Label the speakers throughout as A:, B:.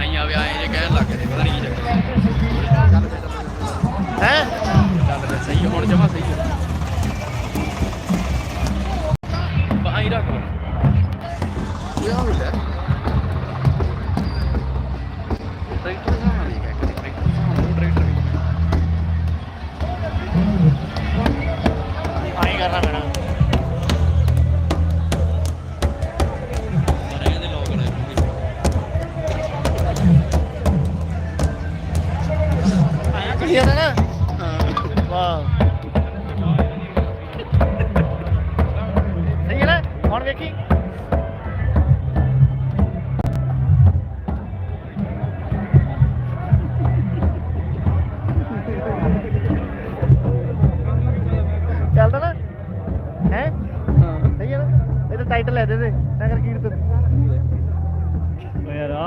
A: ਆਈ ਆਵੇ ਆਏ ਜੇ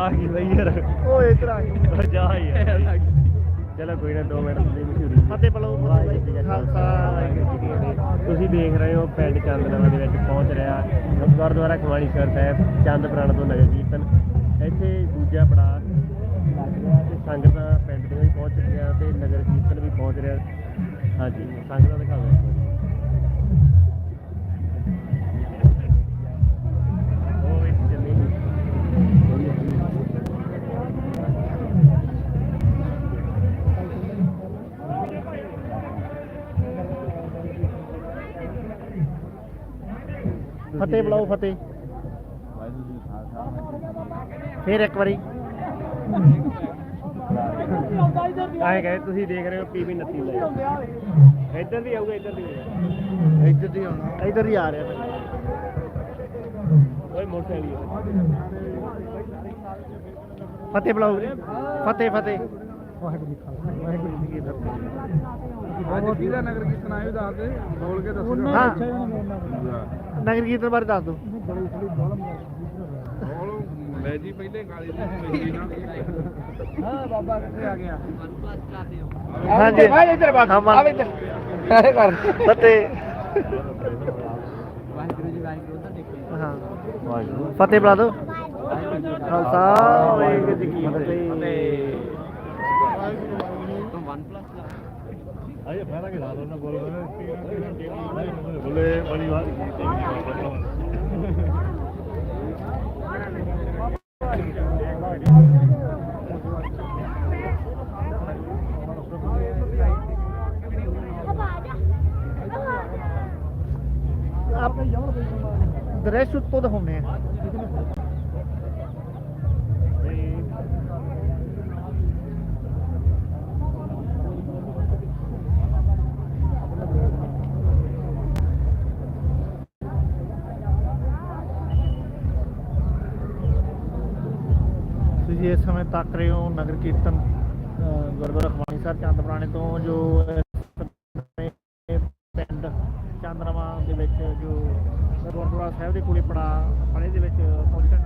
A: ਆ
B: ਕੀ ਬਈ ਯਾਰ?
C: ਓਏ ਇਧਰ ਆ ਕੇ
B: ਜਾ ਯਾਰ ਚਲੋ ਕੋਈ ਨਾ 2 ਮਿੰਟ ਦੀ ਮਸ਼ਹੂਰੀ
C: ਫਤਿਹ। ਬਲੋ
B: ਤੁਸੀਂ ਦੇਖ ਰਹੇ ਹੋ ਪਿੰਡ ਚੰਦਨਵਾ ਦੇ ਵਿੱਚ ਪਹੁੰਚ ਰਿਹਾ ਗੁਰਦੁਆਰਾ ਖਵਾਣੀ ਸਰ ਸਾਹਿਬ ਚੰਦ ਪ੍ਰਾਣ ਤੋਂ ਨਗਰ ਕੀਰਤਨ। ਇੱਥੇ ਦੂਜਾ ਪੜਾਅ ਲੱਗ ਰਿਹਾ ਤੇ ਸੰਗਤਾਂ ਪਿੰਡ ਦੇ ਵੀ ਪਹੁੰਚ ਚੁੱਕੀਆਂ ਤੇ ਨਗਰ ਕੀਰਤਨ ਵੀ ਪਹੁੰਚ ਰਿਹਾ। ਹਾਂਜੀ ਸੰਗਤਾਂ ਦਿਖਾਓ
C: ਫਤਿਹ ਬੁਲਾਓ ਫਤਿਹ। ਫੇਰ ਇੱਕ ਵਾਰੀ।
B: ਆਏ ਗਏ ਤੁਸੀਂ ਦੇਖ ਰਹੇ ਹੋ ਪੀਵੀ 29 ਲੈ। ਇੱਧਰ ਦੀ ਆਊਗਾ ਇੱਧਰ ਦੀ ਆਊਗਾ।
C: ਇੱਧਰ ਦੀ ਆਉਣਾ। ਇੱਧਰ ਹੀ ਆ ਰਿਹਾ ਭਾਈ
B: ਓਏ ਮੋਟਰਸਾਈਕਲ
C: ਫਤਿਹ ਬੁਲਾਓ ਫਤਿਹ ਫਤਿਹ। ਵਾਹਿਗੁਰੂ ਜੀ ਕਾ ਖਾਲਸਾ ਵਾਹਿਗੁਰੂ ਜੀ ਕੀ ਫਤਿਹ।
D: ਅੱਜ ਕਿਹਦਾ ਨਗਰ ਕੀਰਤਨ ਆਇਆ ਦੱਸ ਦੇ ਬੋਲ ਕੇ ਦੱਸੋ
C: ਹਾਂ। ਨਗਰ ਕੀਰਤਨ ਬਾਰੇ ਦੱਸ ਦਿਓ।
D: ਬੋਲ ਮੈਂ ਜੀ ਪਹਿਲੇ ਗਾਲੀ ਦੀ ਹਾਂ ਬਾਬਾ ਕਿੱਥੇ ਆ ਗਿਆ?
C: ਹਾਂਜੀ।
D: ਆ ਇੱਧਰ ਬਾਬਾ
C: ਹਾਂ,
D: ਆ ਇੱਧਰ। ਸਾਰੇ ਕਰ
C: ਫਤਿਹ।
A: ਵਾਹਿਗੁਰੂ ਜੀ ਵਾਹਿਗੁਰੂ ਦਾ ਦੇਖੋ।
C: ਹਾਂ। ਫਤਿਹ ਬੁਲਾ ਦਿਓ। ਖਾਲਸਾ ਵਾਹਿਗੁਰੂ ਜੀ ਕੀ ਫਤਿਹ
A: ਤੋਂ 1 ਪਲੱਸ ਦਾ
B: ਅਜੇ ਫਾਇਦਾ ਕਿ ਸਾਲ ਉਹਨਾਂ ਬੋਲ ਬੋਲੇ ਬੜੀ ਬਾਤ
C: ਆਪ ਦ੍ਰਿਸ਼ ਉੱਤੋਂ ਦਿਖਾਉਂਦੇ ਆ ਤੁਸੀਂ ਇਸ ਸਮੇਂ ਤੱਕ ਰਹੇ ਹੋ ਨਗਰ ਕੀਰਤਨ ਅ, ਗੁਰਦੁਆਰਾ ਖਵਾਣੀ ਸਾਹਿਬ ਚੰਦਪੁਰਾਣੇ ਤੋਂ ਜੋ ਪਿੰਡ ਚੰਦਰਮਾ ਦੇ ਵਿੱਚ ਜੋ ਗੁਰਦੁਆਰਾ ਸਾਹਿਬ ਦੇ ਕੋਲੇ ਪੜਾ ਪੜੇ ਦੇ ਵਿੱਚ ਪਹੁੰਚਣ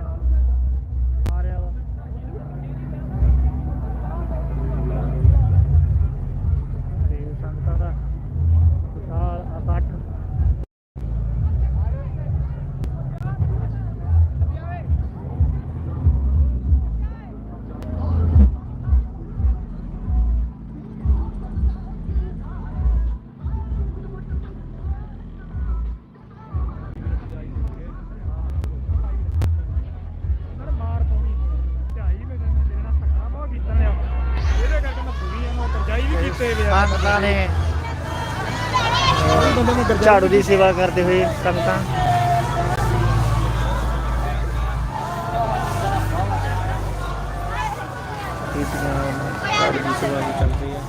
C: ਸੰਗਤਾਂ ਨੇ। ਝਾੜੂ ਦੀ ਸੇਵਾ ਕਰਦੇ ਹੋਏ ਸੰਗਤਾਂ ਝਾੜੂ ਦੀ ਸੇਵਾ ਵੀ ਚੱਲਦੀ ਆ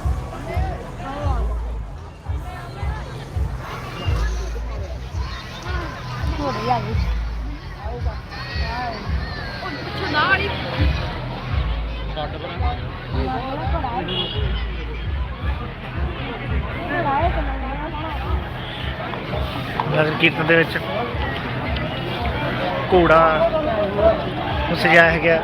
A: ਕੱਟ ਪਰ
C: ਨਗਰ ਕੀਰਤਨ ਦੇ ਵਿੱਚ ਘੋੜਾ ਨੂੰ ਸਜਾਇਆ ਗਿਆ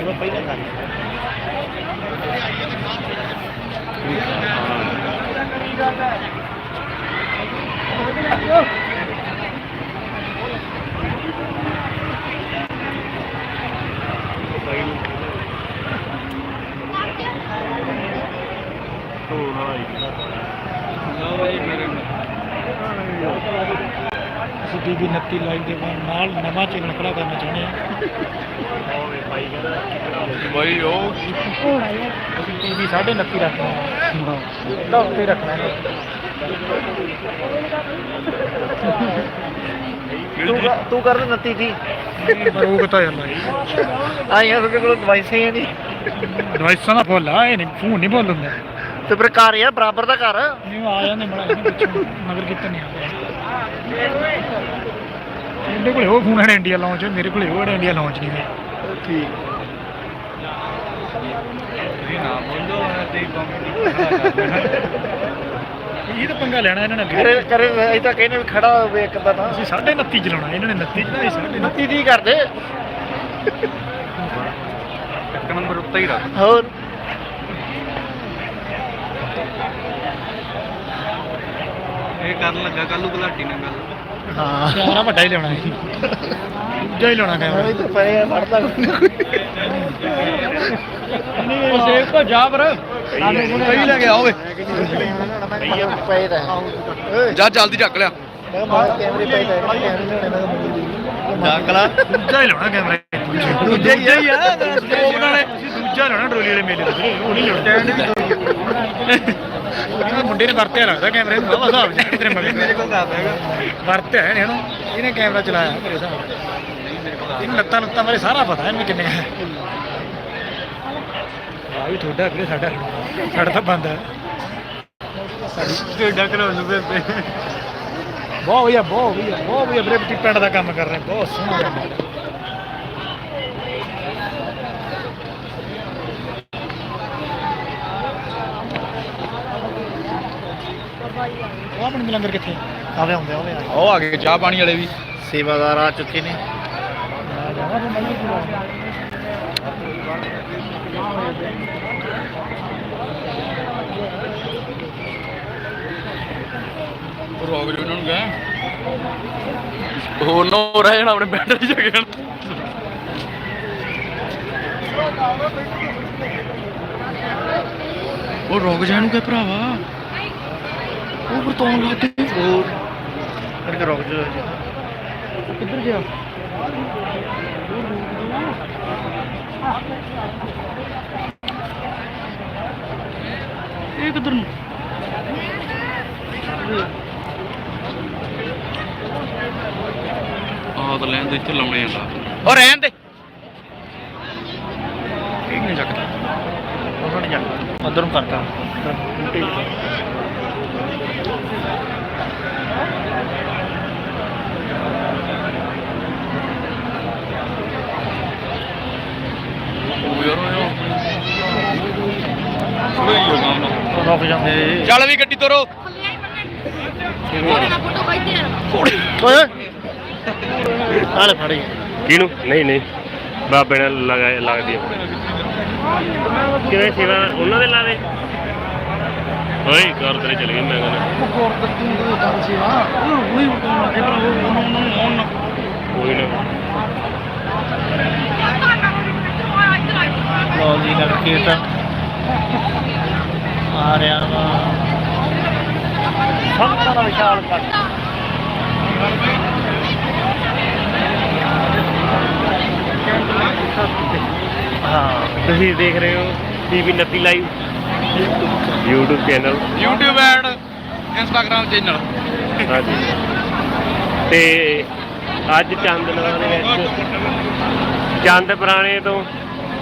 C: Iba pa yun
D: ਅਸੀਂ ਬੀਬੀ 29 ਲਾਈਵ ਦੇ ਨਾਲ ਨਵਾਂ ਚੈਨਲ ਖੜਾ ਕਰਨਾ ਚਾਹੁੰਦੇ ਹਾਂ
A: ਬਈ ਉਹ
D: ਅਸੀਂ ਟੀਵੀ 29 ਰੱਖਣਾ ਹੈ। ਦਾ ਉੱਤੇ ਰੱਖਣਾ ਹੈ।
C: ਤੂੰ ਤੂੰ ਕਰ ਨੱਤੀ
D: ਤਾਂ ਜਾਂਦਾ।
C: ਆ ਯਾਰ ਉਹਦੇ ਕੋਲ ਦਵਾਈਸਾਂ ਹੀ ਨਹੀਂ।
D: ਡਿਵਾਈਸਾਂ ਦਾ ਫੁੱਲ ਆ ਇਹ ਨਹੀਂ ਫੋਨ ਨਹੀਂ ਬੋਲ ਹੁੰਦਾ।
C: ਤੇ ਫਿਰ ਘਰ ਯਾਰ ਬਰਾਬਰ ਦਾ ਘਰ।
D: ਨਹੀਂ ਆ ਜਾਂਦੇ ਬੜਾ ਨਹੀਂ ਪਿੱਛੋਂ ਮਗਰ ਕਿਤੇ ਨਹੀਂ ਆਉਂਦੇ ਇਹਦੇ ਕੋਲੇ ਉਹ ਫੋਨ ਹੈ ਇੰਡੀਆ ਲਾਂਚ ਮੇਰੇ ਕੋਲੇ ਉਹ ਇੰਡੀਆ ਲਾਂਚ ਨਹੀਂ ਹੈ।
C: ਠੀਕ।
A: ਇਹ ਤੇ
D: ਤਾਂ ਪੰਗਾ ਲੈਣਾ ਇਹਨਾਂ ਨੇ
C: ਕਰੇ ਕਰੇ ਅਸੀਂ ਤਾਂ ਕਹਿੰਦੇ ਵੀ ਖੜਾ ਹੋਵੇ ਇੱਕ ਦਾ ਨਾ
D: ਅਸੀਂ 29 ਚਲਾਉਣਾ ਇਹਨਾਂ ਨੇ 29 ਚਲਾਈ 29
C: ਨੱਤੀ ਦੀ ਕਰਦੇ।
A: ਇੱਕ ਨੰਬਰ ਉੱਤੇ ਹੀ ਰੱਖ।
C: ਹੋਰ।
A: ਇਹ ਕਰਨ ਲੱਗਾ ਕੱਲੂ ਗੁਲਾਟੀ ਨਾਲ ਗੱਲ।
C: ਹਾਂ।
D: ਕੈਮਰਾ ਵੱਡਾ ਹੀ ਲਿਆਉਣਾ ਹੈ। ਦੂਜਾ ਹੀ ਲਿਆਉਣਾ ਕੈਮਰਾ।
C: ਇਹ ਤਾਂ ਪਏ ਆ ਫੜਦਾ
D: ਉਹ ਸੇਵ ਤੋਂ ਜਾ ਪਰ
A: ਸਹੀ ਲੈ ਕੇ ਆ ਓਏ।
C: ਪਏ
A: ਜਾ ਜਲਦੀ ਚੱਕ ਲਿਆ।
C: ਮੈਂ ਮਾਰ ਕੈਮਰੇ ਪਏ ਦਾ ਕੈਮਰੇ ਲੈਣੇ ਮੈਂ
A: ਡਾਕਲਾ
D: ਦੂਜਾ ਹੀ ਲਾਉਣਾ ਕੈਮਰਾ
C: ਦੂਜਾ ਹੀ ਆ।
D: ਦੂਜਾ ਲਾਉਣਾ ਡੋਲੀ ਵਾਲੇ ਮੇਲੇ ਦਾ ਉਹ ਨਹੀਂ ਉਹਨੇ ਮੁੰਡੇ ਨੇ ਵਰਤਿਆ ਲੱਗਦਾ ਕੈਮਰੇ ਨੂੰ ਬਾਬਾ ਸਾਹਿਬ ਜੀ ਤੇਰੇ ਮਗਰ।
A: ਮੇਰੇ ਕੋਲ ਦੱਸ ਹੈਗਾ।
D: ਵਰਤਿਆ ਹੈ ਇਹਨੂੰ ਇਹਨੇ ਕੈਮਰਾ ਚਲਾਇਆ ਮੇਰੇ ਨਾਲ। ਇਹਨੂੰ ਲੱਤਾਂ ਲੱਤਾਂ ਬਾਰੇ ਸਾਰਾ ਪਤਾ ਇਹਨੂੰ ਕਿੰਨੇ ਹੈ। ਆ ਵੀ ਤੁਹਾਡਾ ਵੀਰੇ ਸਾਡਾ ਸਾਡਾ ਤਾਂ ਬੰਦ ਹੈ।
A: ਢੇਡਾ ਕਰਾਉਣ ਨੂੰ ਫਿਰਦੇ
D: ਬਹੁਤ ਵਧੀਆ ਬਹੁਤ ਵਧੀਆ ਬਹੁਤ ਵਧੀਆ ਵੀਰੇ ਪਿੰਡ ਦਾ ਕੰਮ ਕਰ ਰਹੇ ਬਹੁਤ ਸੋਹਣਾ ਉਹ ਆਪਣੇ ਲੰਗਰ ਕਿੱਥੇ?
C: ਆਵੇ ਹੁੰਦੇ ਆਵੇ
A: ਉਹ ਆ ਗਏ ਚਾਹ ਪਾਣੀ ਵਾਲੇ ਵੀ।
C: ਸੇਵਾਦਾਰ ਆ ਚੁੱਕੇ ਨੇ।
A: ਰੋਗ ਜੋ ਉਹਨਾਂ ਨੂੰ ਗਏ ਹੋਰ ਨਾ ਹੋ ਰਹਿ ਜਾਣਾ ਆਪਣੇ ਬੈਟਰੀ ਚ ਗਿਆ ਉਹ ਰੋਗ ਜਾਣੂ ਕਿ ਭਰਾਵਾ। ਉਹ ਬਰਤੌਣ ਲੱਗ ਗਏ
C: ਹੋਰ। ਕਰਕੇ ਰੁਕ ਜਾ।
A: ਕਿੱਧਰ ਗਿਆ? ਇਹ ਕਿੱਧਰ ਨੂੰ? ਆਹ ਤਾਂ ਲੈਣ ਦੇ ਇੱਥੇ ਲਾਉਣੇ ਆ। ਉਹ ਰਹਿਣ ਦੇ। ਇਹ ਨਹੀਂ ਚੱਕਦਾ।
C: ਉਹਨਾਂ ਨੇ ਜਾ। ਅੰਦਰ ਨੂੰ ਕਰਤਾ
A: ਉਹ ਯਾਰ ਉਹ ਥੋੜਾ ਹੀ ਹੋਗਾ ਨਾ
C: ਰੁਕ ਜਾਂਦੇ
A: ਚੱਲ ਵੀ ਗੱਡੀ ਤੋਰੋ।
C: ਓਏ। ਆਲੇ ਫੜੀ
B: ਕਿਹਨੂੰ? ਨਹੀਂ ਨਹੀਂ। ਬਾਬੇ ਨਾਲ ਲਗਾ ਲੱਗਦੀ ਆ। ਕਿਵੇਂ ਸੇਵਾ ਉਹਨਾਂ ਦੇ ਲਾਵੇ ਓਏ ਕਰ ਤੇਰੇ ਚਲੇ ਗਏ ਮੈਂ ਕਹਿੰਦਾ। ਕੋਈ ਨਾ।
C: ਲੋ ਜੀ ਲੜਕੇ ਤਾਂ। ਆ ਰਿਹਾ ਵਾ। ਸੰਤਾਂ ਦਾ ਵਿਸ਼ਾਲ ਕੱਟ
B: ਹਾਂ ਤੁਸੀਂ ਦੇਖ ਰਹੇ ਹੋ TV 29 live YouTube channel
A: YouTube and Instagram channel
B: ਹਾਂਜੀ। ਤੇ ਅੱਜ ਚੰਦਨਵਾ ਦੇ ਵਿੱਚ ਚੰਦ ਪੁਰਾਣੇ ਤੋਂ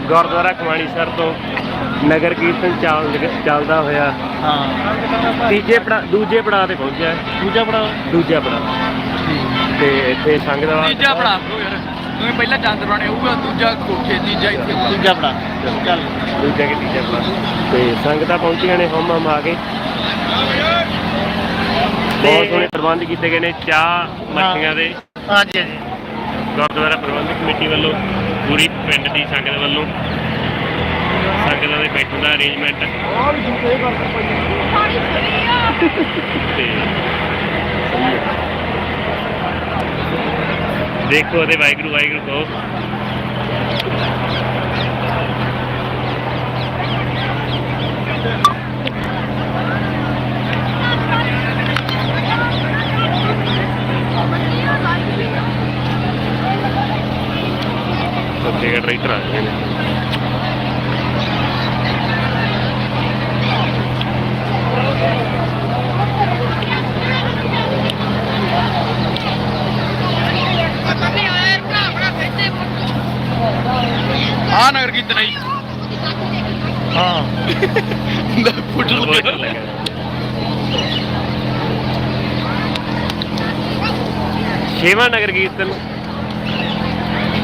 B: ਗੁਰਦੁਆਰਾ ਖਵਾਣੀਸਰ ਤੋਂ ਨਗਰ ਕੀਰਤਨ ਚੱਲ ਚੱਲਦਾ ਹੋਇਆ।
C: ਹਾਂ।
B: ਤੀਜੇ ਪੜਾ ਦੂਜੇ ਪੜਾਅ ਤੇ ਪਹੁੰਚਿਆ। ਹੈ।
C: ਦੂਜਾ ਬੜਾ
B: ਦੂਜਾ ਪੜਾਅ। ਤੇ ਇੱਥੇ ਸੰਗਤ ਦਾ
A: ਤੀਜਾ ਯਾਰ ਤੁਸੀਂ ਪਹਿਲਾਂ ਚੰਦ ਬਣਾਣੇ ਹੋਊਗਾ ਦੂਜਾ ਕੋਠੇ ਤੀਜਾ ਇੱਥੇ
C: ਦੂਜਾ ਬੜਾ ਚੱਲ।
B: ਦੂਜਾ ਕਿ ਤੀਜਾ ਪੜਾਅ। ਤੇ ਸੰਗਤਾਂ ਪਹੁੰਚੀਆਂ ਨੇ ਹਮ ਹਮ ਆ ਕੇ। ਬਹੁਤ ਸੋਹਣੇ ਪ੍ਰਬੰਧ ਕੀਤੇ ਗਏ ਨੇ ਚਾਹ ਮੱਠੀਆਂ ਦੇ।
C: ਹਾਂਜੀ ਹਾਂਜੀ।
B: ਗੁਰਦੁਆਰਾ ਪ੍ਰਬੰਧਕ ਕਮੇਟੀ ਵੱਲੋਂ ਪੂਰੀ ਪਿੰਡ ਦੀ ਸੰਗਤ ਵੱਲੋਂ। ਸੰਗਤਾਂ ਦੇ ਬੈਠਣ ਦਾ ਅਰੇਂਜਮੈਂਟ ਤੇ ਦੇਖੋ ਉਹਦੇ ਵਾਹਿਗੁਰੂ ਵਾਹਿਗੁਰੂ ਕਹੋ। ਗੱਡ ਰਾਈਟਰ ਆ ਗਏ ਨੇ
A: ਆ ਨਗਰ ਕੀਰਤਨ
C: ਹਾਂ
A: ਫੁੱਟ
B: ਬਹੁਤ ਅੱਛਾ ਲੱਗਾ ਛੇਵਾਂ ਨਗਰ ਕੀਰਤਨ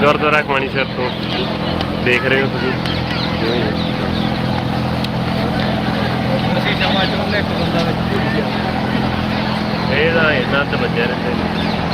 B: ਗੁਰਦੁਆਰਾ ਖਵਾਣੀ ਸਾਹਿਬ ਤੋਂ ਦੇਖ ਰਹੇ ਹੋ ਤੁਸੀਂ। ਜਿਵੇਂ ਹੀ।
A: ਅਸੀਂ ਜਮਾ ਚੋਂ ਲੈ ਕੇ ਬੰਦਾ ਵਿੱਚ
B: ਇਹਦਾ ਇਹਨਾਂ ਤੇ ਬੱਜਿਆ ਰਹਿੰਦੇ। ਨੇ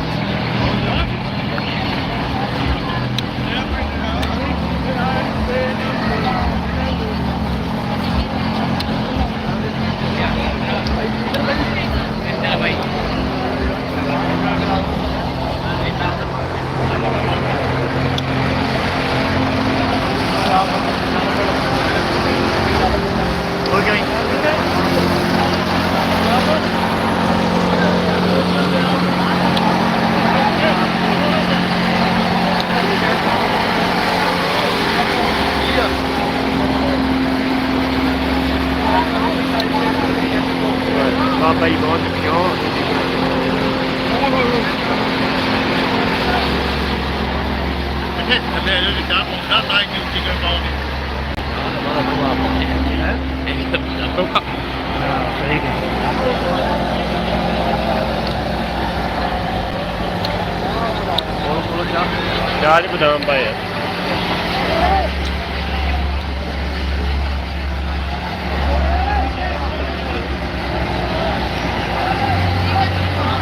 A: ਬਾਈ
C: ਹੋ ਗਿਆ ਜੀ
B: ਬਾਬਾ ਜੀ ਬਹੁਤ ਕਿਉਂ
C: ਇੱਥੇ ਥੱਲੇ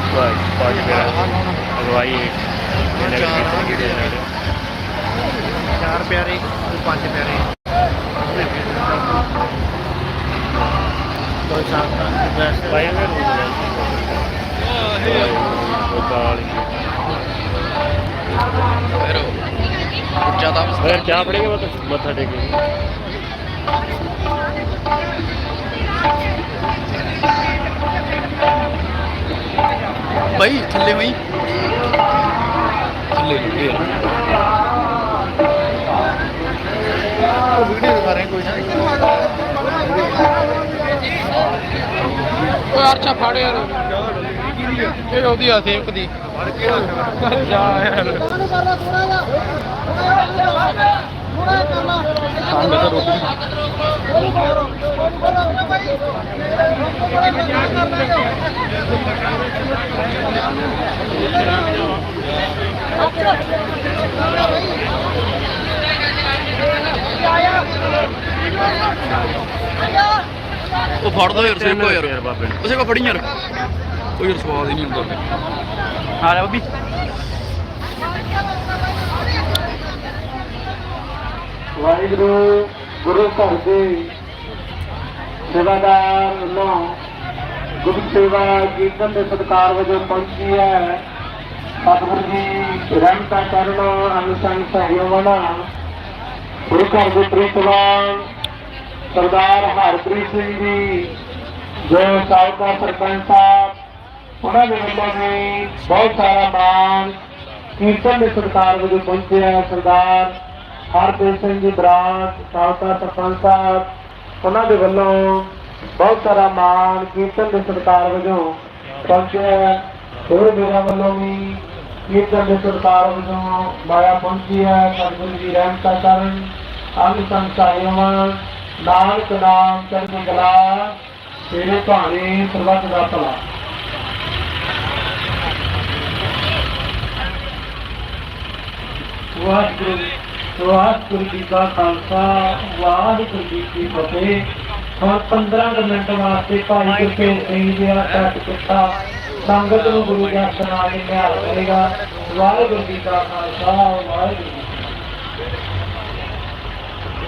C: ਇਹਦੇ ਵਿੱਚ ਚਾਹ ਪਹੁੰਚਦਾ ਤਾਂ ਕਿ ਉੱਚੀ ਕਰ ਪਾਉਂਦੇ
B: ਸਹੀ ਚਾਹ ਚ ਉਹ
A: ਬਾਈ। ਥੱਲੇ ਬਾਈ ਥੱਲੇ ਲੱਗੇ ਵੀਡੀਓ ਦਿਖਾ ਰਹੇ ਕੋਈ ਨਾ। ਓਏ ਅਰਚਾ ਫੜ ਯਾਰ। ਇਹ ਉਹਦੀ ਆ ਸੇਵਕ ਦੀ। ਜਾ ਯਾਰ। ਤਾਂ ਰੋਟੀ ਉਹ ਫੜ ਦੋ ਯਾਰ ਸੇਵਕ ਯਾਰ।
B: ਯਾਰ ਬਾਬੇ
A: ਉਸੇ ਕੋ ਫੜੀ ਯਾਰ ਕੋਈ ਯਾਰ ਸਵਾਦ ਹੀ ਨਹੀਂ ਹੁੰਦਾ। ਆ ਲੈ ਬੱਬੀ।
E: ਵਾਹਿਗੁਰੂ ਗੁਰੂ ਘਰ ਦੇ ਸੇਵਾਦਾਰ ਵੱਲੋਂ ਗੁਰੂ ਸੇਵਾ ਕੀਰਤਨ ਦੇ ਸਤਿਕਾਰ ਵਜੋਂ ਪਹੁੰਚੀ ਹੈ। ਸਤਿਗੁਰੂ ਜੀ ਰਹਿਮਤਾਂ ਕਰਨ ਅਨੁਸੰਗ ਸਹਿਯੋਗਣਾ ਗੁਰੂ ਘਰ ਦੇ ਪ੍ਰੀਤਵਾਨ ਸਰਦਾਰ ਹਰਪ੍ਰੀਤ ਸਿੰਘ ਜੀ, ਜੋ ਸਾਬਕਾ ਸਰਪੰਚ ਸਾਹਿਬ, ਉਹਨਾਂ ਦੇ ਵੱਲੋਂ ਵੀ ਬਹੁਤ ਸਾਰਾ ਮਾਣ ਕੀਰਤਨ ਦੇ ਸਤਿਕਾਰ ਵਜੋਂ ਪਹੁੰਚਿਆ ਸਰਦਾਰ ਹਰਪ੍ਰੀਤ ਸਿੰਘ ਜੀ ਬਰਾੜ ਸਾਬਕਾ ਸਰਪੰਚ ਸਾਹਿਬ ਉਹਨਾਂ ਦੇ ਵੱਲੋਂ ਬਹੁਤ ਸਾਰਾ ਮਾਣ, ਕੀਰਤਨ ਦੇ ਸਤਿਕਾਰ ਵਜੋਂ ਪਹੁੰਚਿਆ ਹੈ। ਮੇਰਾ ਵੱਲੋਂ ਵੀ ਕੀਰਤਨ ਦੇ ਸਰਕਾਰ ਵੱਲੋਂ ਮਾਇਆ ਪਹੁੰਚੀ ਹੈ। ਸਤਿਗੁਰੂ ਜੀ ਰਹਿਮਤਾਂ ਕਰਨ, ਅੰਗ ਸੰਸਾਇਵਾਂ ਨਾਨਕ ਨਾਮ ਚੜ੍ਹਦੀ ਤੇਰੇ ਭਾਣੇ ਸਰਬੱਤ ਦਾ ਭਲਾ। ਵਾਹਿਗੁਰੂ ਵਾਹਿਗੁਰੂ ਜੀ ਕਾ ਖਾਲਸਾ ਵਾਹਿਗੁਰੂ ਜੀ ਕੀ ਫਤਿਹ। ਹੁਣ 15 ਕੁ ਮਿੰਟ ਵਾਸਤੇ ਭਾਈ ਗੁਰਤੇਜ ਸਿੰਘ ਜੀ ਦਾ ਕੀਤਾ ਸੰਗਤ ਨੂੰ ਗੁਰੂ ਦਾ ਨਾਮ ਨਿਹਾਲ ਕਰੇਗਾ। ਵਾਹਿਗੁਰੂ ਜੀ ਕਾ ਖਾਲਸਾ ਵਾਹਿਗੁਰੂ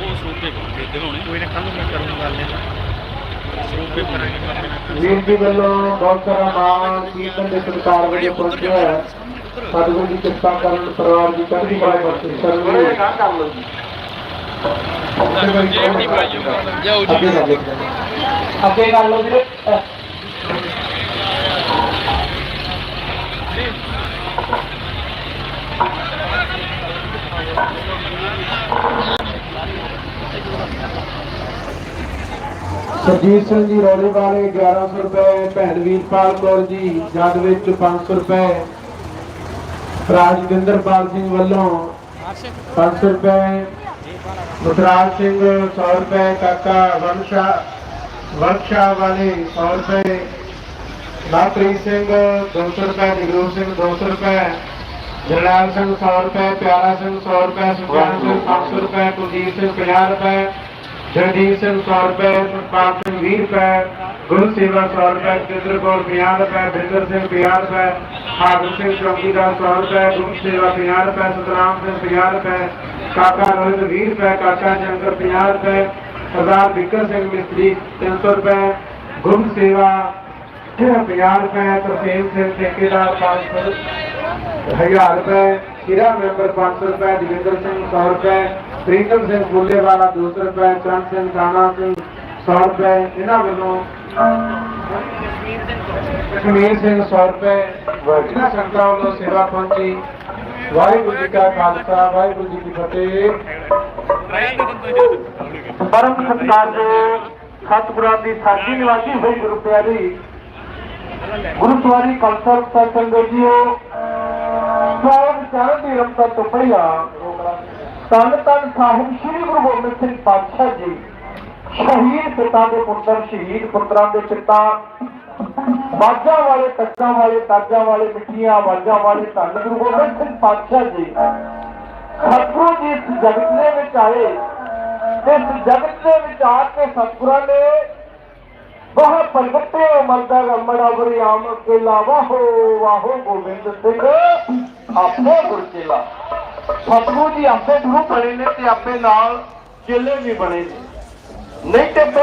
F: ਉਹ ਸਰੂਪੇ ਕਰਦੇ ਦਿਖਾਉਣੇ
D: ਕੋਈ ਨਾ ਕੱਲ ਨੂੰ ਮੈਂ ਕਰੂੰਗਾ ਗੱਲ ਇਹ
F: ਸਰੂਪੇ ਕਰਾਂਗੇ
E: ਵੀਰ ਜੀ ਵੱਲੋਂ ਬਹੁਤ ਸਾਰਾ ਨਾਮ ਕੀਰਤਨ ਦੇ ਸਤਿਕਾਰ ਵਜੋਂ ਪਹੁੰਚਿਆ ਹੈ ਸਤਿਗੁਰੂ ਜੀ ਕਿਰਪਾ ਕਰਨ ਪਰਿਵਾਰ ਦੀ ਚੜ੍ਹਦੀ ਕਲਾ ਬਖਸ਼ਿਸ਼ ਕਰਨ ਕਰ ਲਓ ਜੀ
F: ਜੇਬ ਨਹੀਂ ਪਾਈ ਜਾਓ
E: ਅੱਗੇ
F: ਜੀ
E: ਕਰ ਲਓ ਅੱਗੇ ਕਰ ਲਓ ਵੀਰੇ ਸਰਜੀਤ ਸਿੰਘ ਜੀ ਰੋੜੇ ਵਾਲੇ 1100 ਰੁਪਏ ਭੈਣ ਵੀਰਪਾਲ ਕੌਰ ਜੀ ਜਦ ਵਿੱਚ 500 ਰੁਪਏ ਰਾਜਵਿੰਦਰਪਾਲ ਸਿੰਘ ਵੱਲੋਂ 500 ਰੁਪਏ, ਮੁਤਰਾਜ ਸਿੰਘ 100 ਰੁਪਏ, ਕਾਕਾ ਵੰਸ਼ਾ ਵੰਸ਼ਾ ਵਾਲੇ 100 ਰੁਪਏ ਲਾਪ੍ਰੀਤ ਸਿੰਘ 200 ਰੁਪਏ ਜਗਰੂਪ ਸਿੰਘ 200 ਰੁਪਏ, ਜਰਨੈਲ ਸਿੰਘ 100 ਰੁਪਏ, ਪਿਆਰਾ ਸਿੰਘ 100 ਰੁਪਏ ਸੁਖਿਆਨ ਸਿੰਘ 500 ਰੁਪਏ, ਕੁਲਦੀਪ ਸਿੰਘ 50 ਰੁਪਏ ਜਗਦੀਪ ਸਿੰਘ 100 ਰੁਪਏ ਸੁਖਪਾਲ ਸਿੰਘ 20 ਰੁਪਏ ਗੁਰੂ ਸੇਵਾ 100 ਰੁਪਏ ਜਿੰਦਰ ਕੌਰ 50 ਰੁਪਏ ਬਿੰਦਰ ਸਿੰਘ 50 ਰੁਪਏ ਹਾਗਰ ਸਿੰਘ ਚੌਕੀਦਾਰ 100 ਰੁਪਏ ਗੁਰੂ ਸੇਵਾ 50 ਰੁਪਏ ਸਤਨਾਮ ਸਿੰਘ 50 ਰੁਪਏ ਕਾਕਾ ਰੋਹਿਤ 20 ਰੁਪਏ ਕਾਕਾ ਸ਼ੰਕਰ 50 ਰੁਪਏ ਸਰਦਾਰ ਬਿੱਕਰ ਸਿੰਘ ਮਿਸਤਰੀ 300 ਰੁਪਏ ਗੁਰੂ ਸੇਵਾ 50 ਰੁਪਏ ਤਰਸੇਮ ਸਿੰਘ ਠੇਕੇਦਾਰ 500 ਹਜ਼ਾਰ ਰੁਪਏ ਹੀਰਾ ਮੈਂਬਰ 500 ਰੁਪਏ ਜਗਿੰਦਰ ਸਿੰਘ 100 ਰੁਪਏ ਪ੍ਰੀਤਮ ਸਿੰਘ ਬੁੱਲੇਵਾਲਾ 200 ਰੁਪਏ ਚੰਦ ਸਿੰਘ ਕਾਣਾ ਸਿੰਘ 100 ਰੁਪਏ, ਇਹਨਾਂ ਵੱਲੋਂ ਕਸ਼ਮੀਰ ਸਿੰਘ 100 ਰੁਪਏ ਇਹਨਾਂ ਸੰਗਤਾਂ ਵੱਲੋਂ ਸੇਵਾ ਪਹੁੰਚੀ। ਵਾਹਿਗੁਰੂ ਜੀ ਕਾ ਖਾਲਸਾ, ਵਾਹਿਗੁਰੂ ਜੀ ਕੀ ਫਤਿਹ। ਪਰਮ ਸਤਿਕਾਰ ਸਤਿਗੁਰਾਂ ਦੀ ਸਾਡੀ ਨਿਵਾਸੀ ਹੋਈ ਗੁਰੂ ਪਿਆਰੀ ਗੁਰਦੁਆਰੀ ਕਲਸਰ ਸਤਸੰਗ ਜੀਓ ਸੋਨ ਚਰਨ ਦੀ ਰਮਤਾ ਤੋਂ ਪਹਿਲਾਂ ਤਨ ਤਨ ਸਾਹਿਬ ਸ੍ਰੀ ਗੁਰੂ ਗੋਬਿੰਦ ਸਿੰਘ ਪਾਤਸ਼ਾਹ ਜੀ, ਸ਼ਹੀਦ ਪਿਤਾ ਦੇ ਪੁੱਤਰ, ਸ਼ਹੀਦ ਪੁੱਤਰਾਂ ਦੇ ਪਿਤਾ, ਬਾਜਾਂ ਵਾਲੇ ਤੱਕਾਂ ਵਾਲੇ, ਤਾਜਾਂ ਵਾਲੇ, ਮਿੱਠੀਆਂ ਆਵਾਜ਼ਾਂ ਵਾਲੇ ਧੰਨ ਗੁਰੂ ਗੋਬਿੰਦ ਸਿੰਘ ਪਾਤਸ਼ਾਹ ਜੀ। ਸਤਿਗੁਰੂ ਜੀ ਇਸ ਜਗਤ ਦੇ ਵਿੱਚ ਆਏ ਇਸ ਜਗਤ ਦੇ ਵਿੱਚ ਆ ਕੇ ਸਤਿਗੁਰਾਂ ਨੇ ਬਹੁਤ ਪ੍ਰਗਟੇ ਮਰਦਾ ਰਮਣਾ ਬਰਿਆਮ ਅਕੇਲਾ ਵਾਹੋ ਵਾਹੋ ਗੋਬਿੰਦ ਸਿੰਘ, ਆਪੇ ਗੁਰਚੇਲਾ ਸਤਿਗੁਰੂ ਜੀ ਆਪੇ ਗੁਰੂ ਬਣੇ ਨੇ ਤੇ ਆਪੇ ਨਾਲ ਚੇਲੇ ਵੀ ਬਣੇ ਨੇ। ਨਹੀਂ ਤੇ